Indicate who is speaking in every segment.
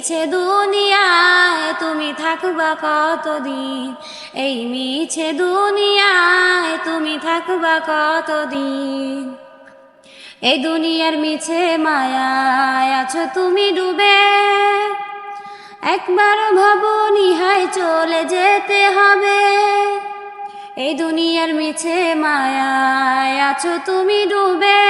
Speaker 1: মিছে দুনিয়ায় তুমি থাকবা কতদিন? এই মিছে দুনিয়ায় তুমি থাকবা কতদিন? এই দুনিয়ার মিছে মায়ায় আছো তুমি ডুবে। একবার ভাবো নিহাই চলে যেতে হবে। এই দুনিয়ার মিছে মায়ায় আছো তুমি ডুবে।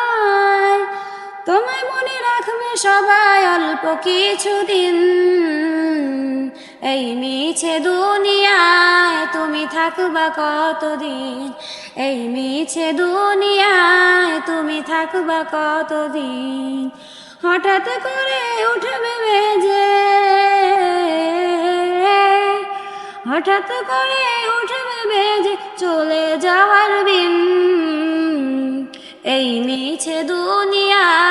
Speaker 1: তোমায় মনে রাখবে সবাই অল্প কিছুদিন। এই মিছে দুনিয়ায় তুমি থাকবা কতদিন? এই মিছে দুনিয়ায় তুমি থাকবা কতদিন? হঠাৎ করে উঠবে বেজে। হঠাৎ করে উঠবে বেজে চলে যাওয়ার বিন। এই মিছে দুনিয়ায়